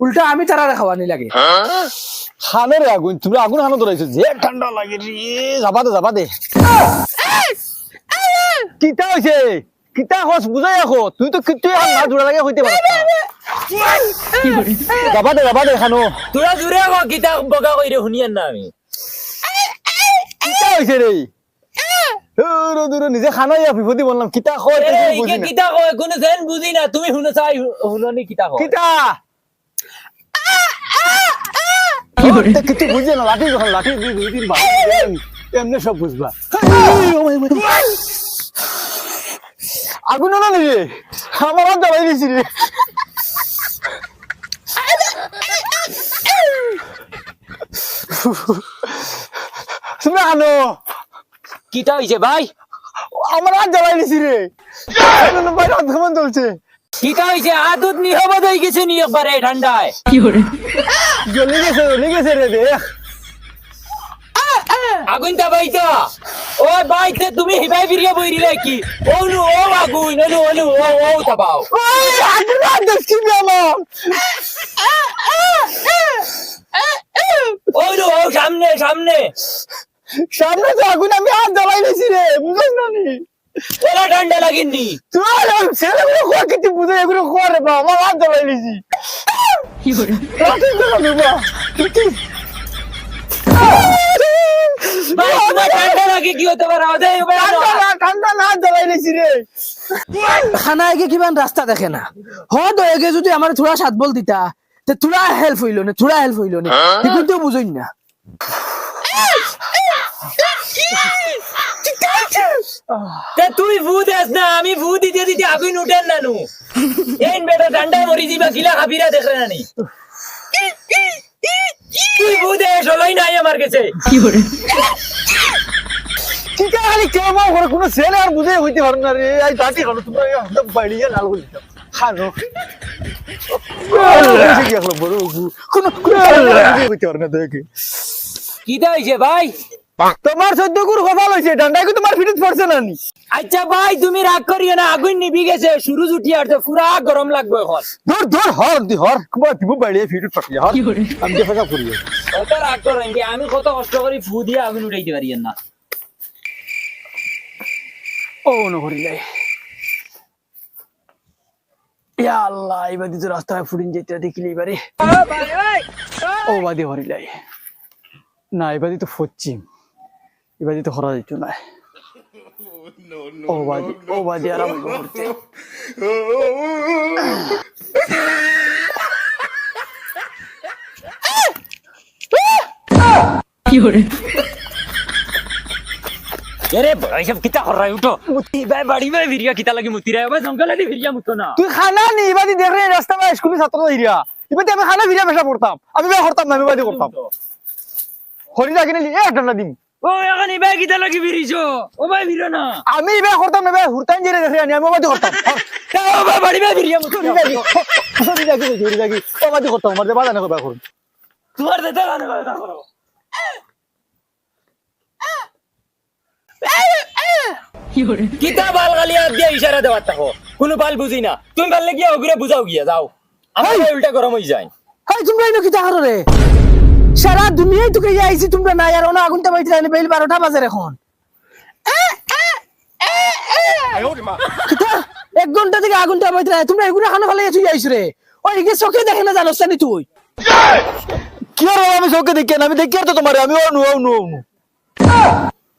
উল্টা আমি তারারে খাওয়ানি লাগে। খানের আগুন তুমি আগুন খানো ধরাইছো যে ঠান্ডা লাগে রে যাবা দে যাবা দে। কিতা হইছে? কিতা হস বুঝাই আখো তুই তো কিচ্ছু এখন না জোড়া লাগে হইতে পারছ যাবা দে যাবা দে খানো তোরা দূরে হ কিতা বগা কইরে শুনিয়ান না আমি। কিতা হইছে রে? দূরে দূরে নিজে খানো ইয়া বিপদি বললাম কিতা কয় না। কিতা কয় কোনো যেন বুঝি না তুমি শুনে চাই শুননি কিতা কয়। কিতা? কিছু বুঝে না? লাঠি যখন লাঠি দুই এমনি সব বুঝবা। আগুন না রে আমার হাত জ্বালাই দিয়েছি রে। শুনে আনো হইছে ভাই? আমার হাত জ্বালাই দিয়েছি রে। বাইরে হাত কেমন চলছে। কিতা হইছে? আদত নিহবদ হই গেছে নি একবারে ঠান্ডায়। জ্বলে গেছে জ্বলে গেছে রে দেখ আগুন তা বাইতা ও বাইতে তুমি হিবাই বইরিলে কি? ওনু ও আগুন ওনু ওনু ও ও তাবাও। ওই আগুন দেখছি আমার। ওনু ও সামনে সামনে। সামনে তো আগুন আমি হাত জ্বালাই দিয়েছি রে বুঝছ না নি? তোরা ঠান্ডা লাগেননি। তোমার ছেলেগুলো খোয়া কিছু বুঝে এগুলো খোয়া রে বা আমার হাত জ্বালাই দিয়েছি। খানা এগে কিমান রাস্তা দেখে না হদ এগে যদি আমার থোড়া সাত বল দিতা তে থোড়া হেল্প হইল না থোড়া হেল্প হইল না এগুন তো বুঝইন না তুই ভূ দেস না আমি ভূ দিতে দিতে আগুন উঠেন না নু এই বেটা ঠান্ডায় মরি দিবা কিলা হাবিরা দেখে না নি তুই ভূ দে সবাই নাই আমার কাছে আছে খালি কেউ মা করে কোনো ছেলে আর বুঝে হইতে পারো না রে আই দাঁতি খানো তোমরা একদম বাড়িয়ে লাল করে খানো কোনো কোনো হইতে পারো না দেখে কিটা হইছে ভাই তোমার সদ্য গুরু কথা লইছে ডান্ডাই কি তোমার ফিটিত পড়ছে না নি? আচ্ছা ভাই তুমি রাগ করিও না আগুন নিবি গেছে শুরু জুটি আর পুরা গরম লাগবে এখন ধর ধর হর দি হর কুবা দিব বাড়িয়ে ফিটিত পড়ছে হর আমি দেখা সব করি কত রাগ করেন কি আমি কত কষ্ট করি ফু দিয়ে আগুন উঠাইতে পারি না। ও নহরি লাই ইয়া আল্লাহ এবার তো রাস্তায় ফুরিন যেতে দেখিলি এবারে। ও বাদে হরি লাই না এবারে তো ফচ্ছিম এবারে তো হরা যাইতো না ও বাদে ও বাদে আর আমি করতে সব কিতা উঠো। মুতি ভাই বাড়ি ভাই ভিরিয়া কিতা লাগি মুতি রে ভাই জঙ্গলে দি ভিরিয়া মুতো না। তুই খানা নি এবারে দেখ রে রাস্তা বা স্কুলে ছাত্র হিরিয়া এবারে আমি খানা করতাম। আমি বা করতাম না আমি বাদি করতাম। হরি লাগি এ দিম। ও এখন ভাই কিতা লাগি ভিরিছো ও ভাই ভিরো না। আমি এবার করতাম না ভাই হুরতান জেরে দেখে আনি আমি করতাম। ও ভাই বাড়ি ভাই ভিরিয়া মুতো হরি লাগি হরি লাগি হরি লাগি ও করতাম আমার বাধা না করবা করুন। তোমার দেতা গানে কথা করো কিতা বাল গালি দিয়া ইশারা দেওয়ার থাকো? কোনো বাল বুঝি না। তুমি পারলে গিয়া ওগুলো বুঝাও গিয়া যাও। আমার উল্টা গরম হয়ে যায়। হাই তোমরা এনে কি রে? সারা দুনিয়ায় তোকে আইছি তোমরা নাই আর ওনা আগুনটা বাইতে আনি বেল বারোটা বাজে এখন? এক ঘণ্টা থেকে আগুনটা বাইতে আনি তোমরা এগুলো খানো ভালো তুই আইস রে। ওই এগে চোখে দেখে না জানোস নি তুই। কি আর আমি চোখে দেখি না আমি দেখি আর তো তোমার আমি ও নু ও নু ও নু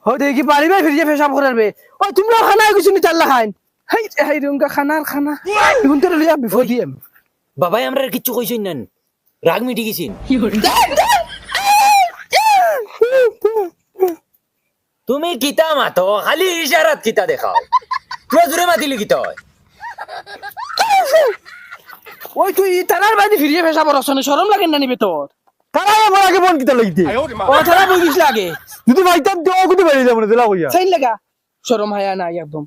হয় দেখি পারিবে ফিরিয়ে পেশাব করারবে ওই তোমরা খানা কিছু নি চাল্লা খাইন। হাই হাই রুমকা খানার খানা। এগুন তো লিয়া বিপদি এম বাবাই আমরা কিচ্ছু কইছেন না। রাগ মিটি গেছেন তুমি কিতা মাতো? খালি ইশারাত কিতা দেখাও। জোরে মাতিলি কিতা হয়? ওই তুই তারার বাড়ি ফিরিয়ে সরম লাগে না নিবে তোর তারা আমার আগে বোন কিতা লাগিতে ও তারা বুঝিস লাগে। যদি ভাইতাম তো কুটি বাড়ি যাব না দিলা কইয়া। সাইন লাগা। শরম হায়া নাই একদম।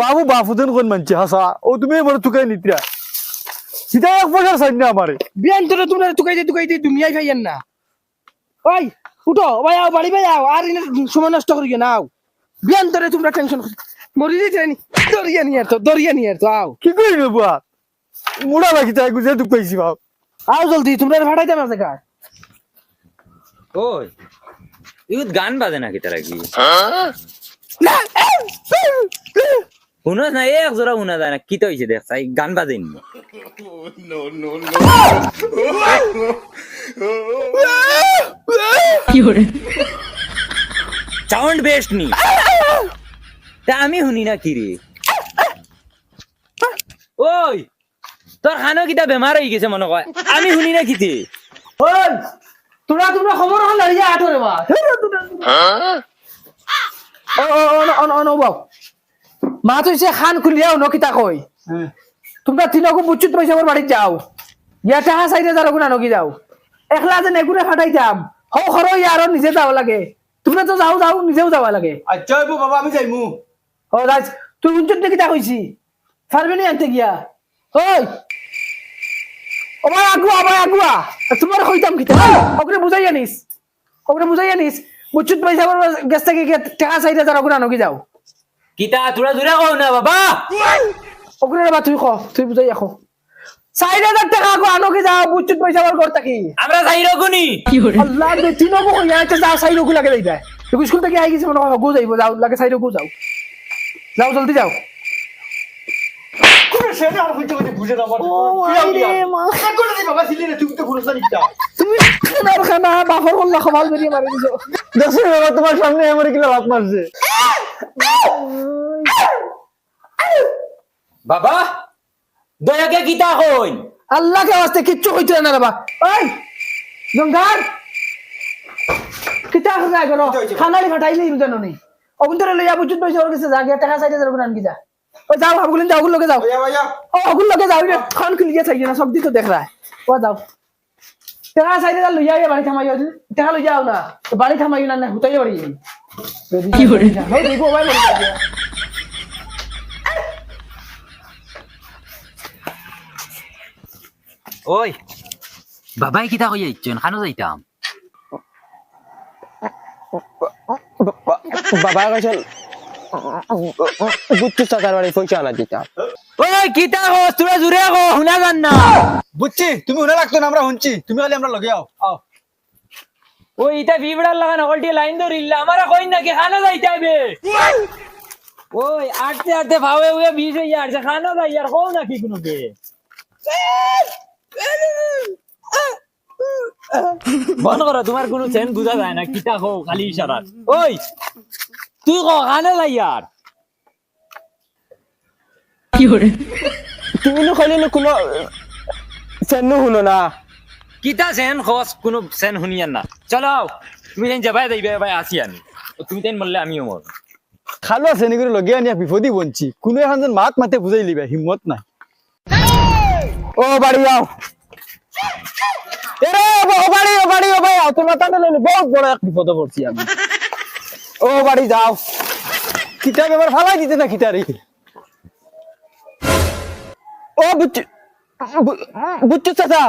বাবু বাফুদেন কোন মানছে হাসা ও তুমি বড় তুকাই নিত্রা সিধা এক পয়সার সাইন না আমারে বিয়ান তোরা তোমরা তুকাইতে তুকাইতে দুনিয়ায় খাইয়েন না ওই উঠো ভাই আও বাড়ি ভাই আও আর সময় নষ্ট করি না আও। বিয়ান তোরে তোমরা টেনশন মরি দিতে নি দরিয়া নিয়ে তো দরিয়া নিয়ে তো আও। কি করি নেব মুড়া লাগি তাই গুজে তুকাইছি বাপ। আও জলদি তোমরা ভাড়াইতে না জায়গা ওই ইউত গান বাজে নাকি তারা কি? না শুনস না এক জোড়া শুনা যায় না কি তো হয়েছে দেখ চাই গান বাজেনি সাউন্ড বেস্ট নি। তা আমি শুনি না কি রে? ওই তোর খানো কিটা বেমার হয়ে গেছে মনে কয়। আমি শুনি না কিতে ওই তোমরা তোমরা খবর হল দাঁড়িয়ে আঠরে বা। ও ও ও ও ও ও বাউ মা তো সে খান খুলিয়াও নকিতা কই তোমরা তিনকু বুচ্চুত পয়সা আমার বাড়িতে যাও। ইয়া টাকা চাইতে যার গুণা নকি যাও। একলা যেন এগুনে ফাটাইতাম হও খর ইয়ার নিজে যাব লাগে। তোমরা তো যাও যাও নিজেও যাওয়া লাগে। আচ্ছা বাবা আমি যাইমু। ও রাজ তুই উঞ্চুত নেকি তা কইছি পারবে নি আনতে গিয়া। ওই ভাই আগুয়া ভাই আগুয়া তোমার কইতাম কি ওকে বুঝাই আনিস ওকে বুঝাই আনিস বুচ্চুত পয়সা গেছ থেকে টাকা চাইতে যার গুণা নকি যাও। কিতা তোরা দূরে কও না বাবা। ওগুলো বা তুই খ তুই বুঝাই রাখো চার হাজার টাকা আকো আনোকে যাও বুচ্চুত পয়সা আমার ঘর থাকি। আমরা যাই রগুনি আল্লাহ দে তিন গো কইয়া এটা যাও চাই রকু লাগে যাইবা। তুই স্কুল থেকে আই গেছে মনে হয় গো যাইব যাও লাগে চাই রকু যাও। যাও জলদি যাও। বাবা তুমি তো বাবা তোমার সামনে আমার কিলা লাত মারছে বাবা দয়াকে কিতা কইন। আল্লাহকে আস্তে কিচ্ছু কইতে না রে বা ওই জঙ্গার। কিতা খানা করো খানালি ফাটাইলে ইম জানো নি। অগুন তোরে লইয়া বুঝুত পয়সা ওর কাছে জাগিয়া টাকা চাইতে যাও আনকি যা। ওই যাও আগুন যাও লগে যাও। ও লগে যাও খান খুলিয়ে চাই না সব দি তো দেখ রা ও যাও। টাকা চাইতে যা লইয়া বাড়ি থামাইও টাকা লই যাও না বাড়ি থামাইও না না হুতাই বাড়ি যাবে ওই বাবাই কিতা কই আইছেন খানো যাইতাম। বাবা কাছে বুদ্ধ চাচার বাড়ি পয়সা আনা দিতাম। ওই কিতা কো তোরা জুরে কো শুনা যান না। বুঝছি তুমি উনা লাগতো না আমরা শুনছি। তুমি খালি আমরা লগে আও আও। ওই ইটা বিবড়ার লাগা নকলটি লাইন ধরিল্লা আমারা কইন নাকি খানো যাইতে হবে। ওই আটতে আটতে ভাবে উয়ে বিষ হইয়া আসছে খানো যাই আর কও নাকি কোনো কে বন্ধ করো তোমার কোনো সেন বুঝা যায় না কিতা কো খালি ইশারা। ওই তুই কো খানো যাই আর। তুমি নো খালি নো কোনো চেন্নু শুনো না। কিতা সেন খস কোনো সেন শুনিয়ান না। চলো, তুমি যাবাই ভাই আসি আমি। তুমি তেন মরলে আমিও মর খালো আছে নিগুলো লগে আনিয়া বিপদি বঞ্চি। কোনো এখন যেন মাত মাতে বুঝাই লিবে, হিম্মত নাই। ও বাড়ি যাও এরে ও বাড়ি ও বাড়ি ও ভাই লইলে বহুত বড় এক বিপদে পড়ছি আমি। ও বাড়ি যাও। কিতাব এবার ফালাই দিতে না খিতারি ও বুচ্চু বুচ্চু চাচা।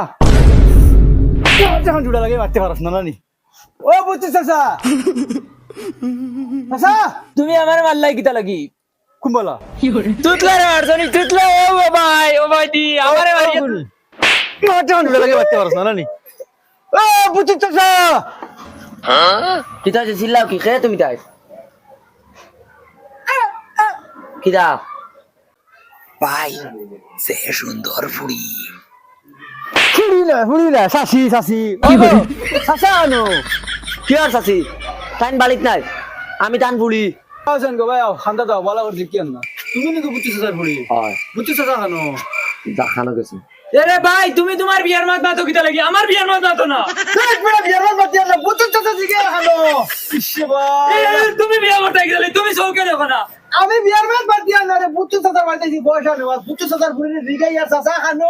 যখন জুড়া লাগে মারতে পারস না নানি। ও বুঝছিস চাচা? চাচা? তুমি আমার মাল্লাই কিতা লাগি। কুম্বলা তুতলা রে মারছনি তুতলা ও ভাই ও ভাই দি আমারে মারি যখন জুড়া লাগে মারতে পারস না নানি। ও বুঝছিস চাচা? কিতা যে চিল্লাও কি? খেয়ে তুমি তাই? কিতা? ভাই সে সুন্দর ফুড়ি। ফুড়ি না শাসি শাসি চাচা আনো। কি আর চাচি? টাইম বাড়িত নাই। আমি টান ফুড়ি আছেন গো ভাই খান্দা দাও বলা করে কি না? তুমি নাকি বুঝছিস চাচা ফুড়ি হয়। বুঝছিস চাচা খানো দেখানো গেছে এরে ভাই তুমি তোমার বিয়ার মাত মাতো কিতা লাগি? আমার বিয়ার মাত মাতো না? এক মিনিট বিয়ার মাত মাতি না বুঝছিস চাচা জিগে খানো ইসে ভাই তুমি বিয়া করতে গেলে তুমি চৌকে দেখো না? আমি বিয়ার মাত মাতি না রে বুঝছিস চাচা বাড়িতে বয়সা নেওয়া বুঝছিস চাচা ফুড়ি রিগাই আর চাচা খানো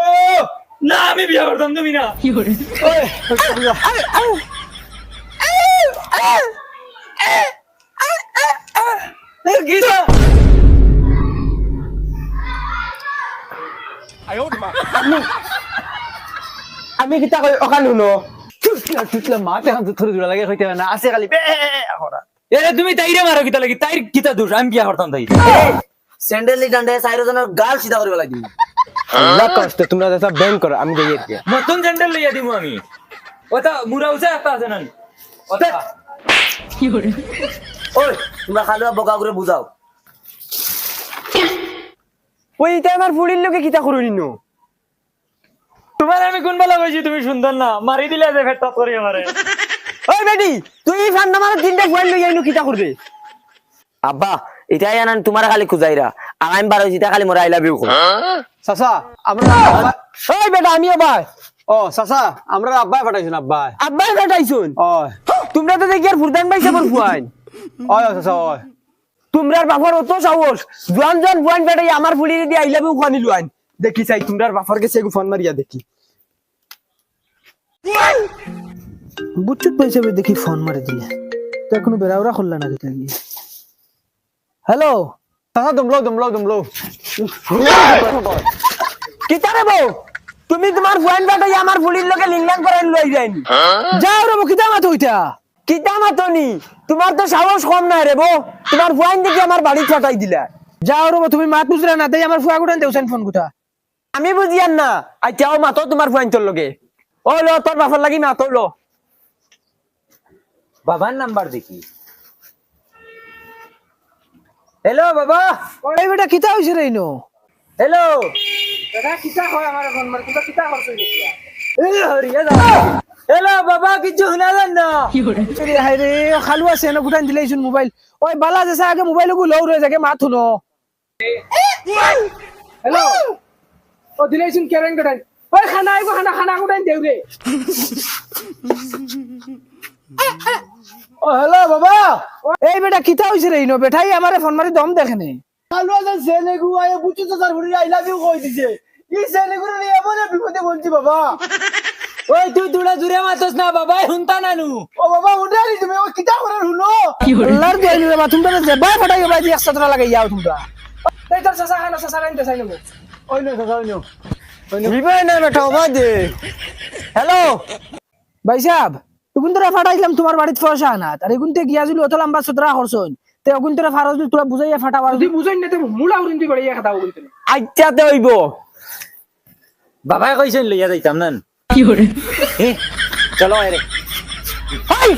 না আমি বিয়া করতাম তুমি না। আমি কিতা কই অকান শুনো চুতলা চুতলা মাত এখন থরে জোড়া লাগে কইতে না আছে খালি বে তুমি তাইরে মারো কিতা লাগি তাইর কিতা দোষ? আমি বিয়া করতাম তাই। স্যান্ডেল ডান্ডে চাইরো জনের গাল সিধা করবে লাগি আল্লাহ কষ্ট তোমরা এটা ব্যান করো আমি যাই এদিকে নতুন স্যান্ডেল লইয়া দিমু আমি। ওটা মুরা উসে একটা আছে না ওটা। ওই তোমরা খালুয়া বকা করে বুঝাও। ওই এটা আমার ফুড়ির লোকে কিতা করুন নো তোমার আমি কোন বেলা কইছি তুমি সুন্দর না? মারি দিলে যে ফেটটা করে আমারে। ওই বেটি তুই ফান্ড আমার তিনটা ফুয়াল লই আইনো কিতা করবে? আব্বা এটাই জানান তোমার খালি খুঁজাইরা। আর আমি বার হয়েছি খালি মোরা আই লাভ ইউ চাচা আমরা ওই বেটা আমিও ভাই। ও চাচা আমরা আব্বাই পাঠাইছেন আব্বাই। আব্বাই বেটাইছুন ওই তোমরা তো দেখি আর ফুরদান পাইছে বল ফুয়াইন। ওই চাচা ওই তোমরার বাপর অত সাহস। জোয়ান জোয়ান ফুয়াইন বেটাই আমার ফুড়ি দি আইলাবেও খানি লুয়াইন দেখি চাই তোমরার বাপর গেছে ফোন মারিয়া দেখি। বুচ্চুত পয়সা দেখি ফোন মারি দিলে। তো এখনও বেড়াওরা খুললা না হ্যালো? চাচা দমলো দমলো দমলো কিতা রে বউ? তুমি তোমার ফুয়াইন বেটাই আমার ফুড়ির লোকে লিংলাং করে লই যাইনি। যাও রে কিতা মাত হইতা কিতা মাতনি তোমার তো সাহস কম নাই রে বউ। তোমার ফুয়াইন দেখি আমার বাড়ি ফাটাই দিলা। যাও রে তুমি মাত বুঝলা না, তাই আমার ফুয়া গুটান দেউছেন ফোন গুটা। আমি বুঝিয়ান না, আইতাও মাতো তোমার ফুয়াইন তোর লগে। ও লো, তোর বাপর লাগি মাতো লো। বাবার নাম্বার দেখি। হ্যালো বাবা। এই বেটা কিতা হইছে রে ইনো? হ্যালো হ্যালো বাবা কিছু শুনা যান না? হাই রে খালু আছে না গুটান দিলেইছুন মোবাইল। ওই বালা আছে আগে মোবাইল গু লও রে জাগে মাত শুনো। হ্যালো ও দিলেইছুন কেরেন গুটান ওই খানা আইগো খানা খানা গুটান দেউ রে ও হ্যালো বাবা। এই বেটা কিতা হইছে রে ইনো? বেঠাই আমারে ফোন মারি দম দেখেনে কালু আছে ছেলে গু আয় বুঝু তো তার ফুড়ি আই লাভ ইউ কই দিছে। এই ছেলে গুলো নিয়ে এমন বিপদে বলছি বাবা। ওই তুই দুড়া জুড়ে মাতস না বাবা শুনতা নানু। ও বাবা উঠালি তুমি ও কিতা করে শুনো? আল্লাহর দিয়াইনি রে মা তোমরা যে বাই ফাটাই বাই দি একশো টাকা লাগাই যাও তোমরা এই তোর চাচা খানা চাচা রাইন চাই নেব। ওই নো ওই নো। বিবে না। বেটা বাবা দে। হ্যালো ভাই সাহেব এগুন তোরা ফাটাইলাম তোমার বাড়িতে পয়সা আনাত আর এগুন তে গিয়া যদি অত লম্বা সুতরা করছন তে তোরা ফারজ তোরা বুঝাইয়া ফাটাবার যদি বুঝাই না তে মুলা বাড়িয়া খাতা তোরা। আইতাতে হইব। বাবাই কইছেন লইয়া যাইতাম নান। এ, চলো আরে হাই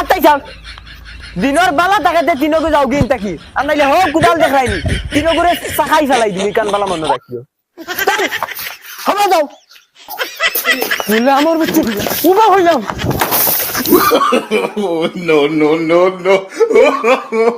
আতাই চাল দিনের বালা তাকাতে তিনকে যাও গিন তাকি। আর নাইলে হোক কুদাল দেখাইনি তিনগুরে সাখাই ফেলাই দিবি কান বালা মনে রাখিও হবে যাও। বলে আমার বেটি উবা হইলাম no, no, no, no.